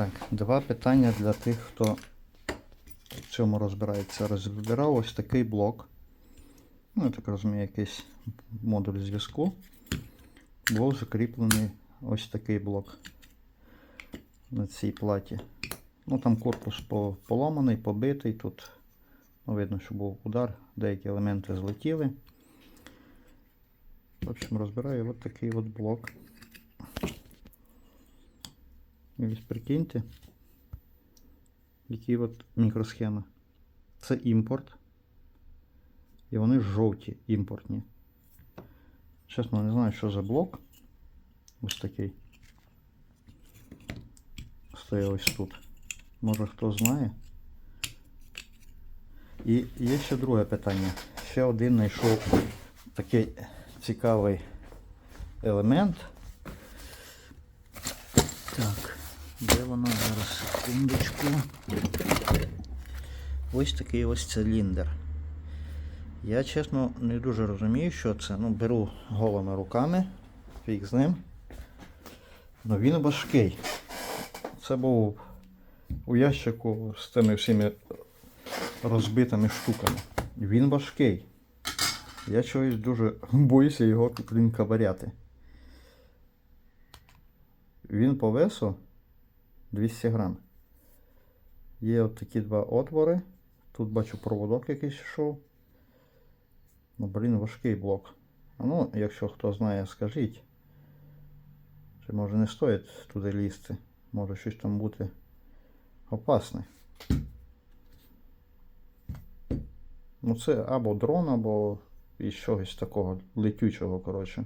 Так, два питання для тих, хто в цьому розбирається. Розбирав ось такий блок. Ну, я так розумію, якийсь модуль зв'язку. Був закріплений ось такий блок на цій платі. Ну там корпус по- поламаний, побитий. Тут ну, видно, що був удар, деякі елементи злетіли. В общем, розбираю от такий от блок. Ось прикиньте, які от мікросхеми. Це імпорт. І вони жовті імпортні. Чесно, не знаю, що за блок. Ось такий. Стоїть ось тут. Може хто знає. І є ще друге питання. Ще один знайшов такий цікавий елемент. Так, вона зараз? Секундочку. Ось такий ось циліндр. Я чесно не дуже розумію, що це. Ну, беру голими руками, фіг з ним. Ну він важкий. Це був у ящику з тими всіми розбитими штуками. Він важкий. Я чогось дуже боюся його тут кабаряти. Він по весу 200 грам. Є от такі два отвори. Тут бачу проводок якийсь йшов. Ну, блін, важкий блок. А ну, якщо хто знає, скажіть. Чи може не стоїть туди лізти? Може щось там бути опасне. Ну це або дрон, або із чогось такого летючого, коротше.